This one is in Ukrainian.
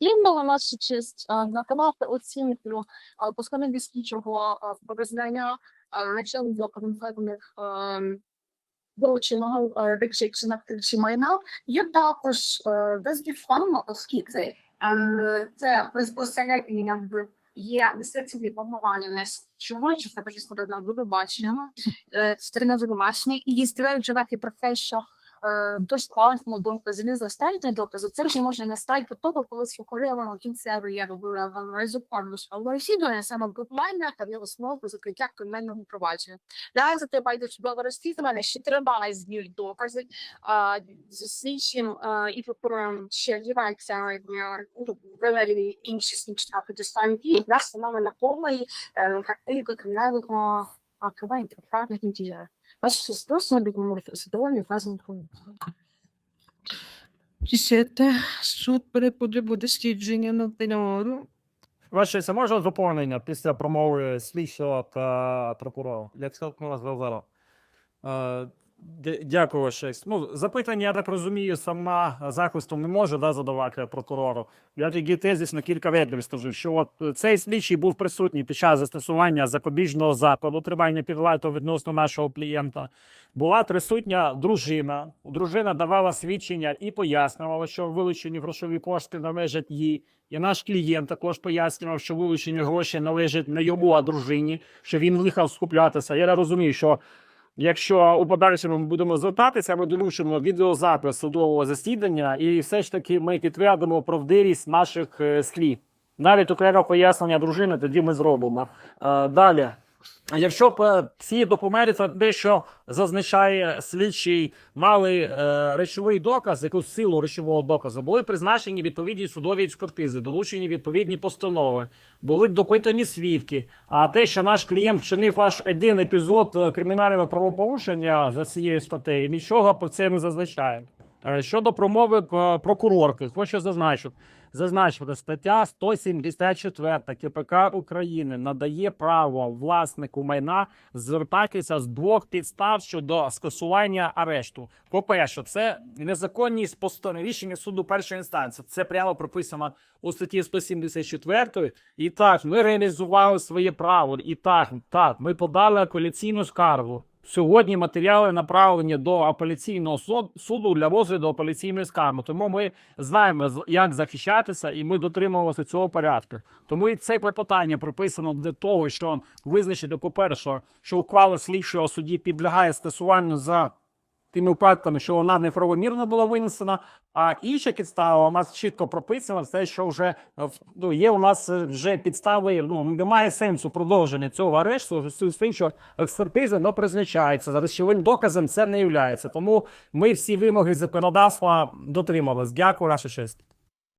Їм наша честь надавати оцінку постанові слідчого визнання речей до конкретних вилученого речей чи майна. Є також безвідфанно, оскільки це безпосередньо є мистецтві планування не чого, що це почесно на бачення, сторона винувачення, і стверджувати про е, досить класно думка залізла стальні докази. Це вже можна настати того, коли схопорила кінцеву я робила в результаті але розслідування саме буквально та є основу закриття кримінального провадження. Далі за те байде чудове розслідування, ще треба збір докази, з слідчим і прокурором ще дівається проведені інші слідчі достані, і нас саме на повної характеристики кримінального акривання правних дій. Ваше спросимо відмовити задоволення вказаного Десяте. Суд переподобу дослідження на тенору. Ваше, це може доповнення після промови слідчого та прокурора? Як сказав, ми вас. Е, Дякую, ваше. честь. Ну, запитання, я так розумію, сама захисту не може да, задавати прокурору. Я тоді тезис на кілька ведомств скажу, що от е, цей слідчий був присутній під час застосування запобіжного заходу, тримання під відносно нашого клієнта. Була присутня дружина. Дружина давала свідчення і пояснювала, що вилучені грошові кошти належать їй. І наш клієнт також пояснював, що вилучені гроші належать не йому, а дружині, що він виїхав скуплятися. Я розумію, що якщо у подальшому ми будемо звертатися, ми долучимо відеозапис судового засідання, і все ж таки ми підтвердимо правдивість наших е, слів. Навіть окреме пояснення дружини, тоді ми зробимо. Е, далі. Якщо б ці документи, те, що зазначає слідчий, мали е, речовий доказ, якусь силу речового доказу, були призначені відповідні судові експертизи, долучені відповідні постанови, були допитані свідки. А те, що наш клієнт вчинив аж один епізод е, кримінального правопорушення за цією статтею, нічого про це не зазначає. Е, Щодо промови е, прокурорки, хочу зазначити. Зазначити, стаття 174 КПК України надає право власнику майна звертатися з двох підстав щодо скасування арешту. По-перше, це незаконність постанови рішення суду першої інстанції. Це прямо прописано у статті 174. І так, ми реалізували своє право. І так, так, ми подали апеляційну скаргу. Сьогодні матеріали направлені до апеляційного суд- суду для розгляду апеляційної скарги. Тому ми знаємо, як захищатися, і ми дотримувалися цього порядку. Тому і це клопотання прописано для того, що визначити, по-перше, що ухвала слідчого судді підлягає скасуванню за тими випадками, що вона неправомірно була винесена. А інша підстава у нас чітко прописана, все, що вже е, ну, є у нас е, вже підстави. Ну немає сенсу продовження цього арешту. з тим, що експертиза не призначається за речовим доказом. Це не є. Тому ми всі вимоги законодавства дотримались. Дякую, ваша честь.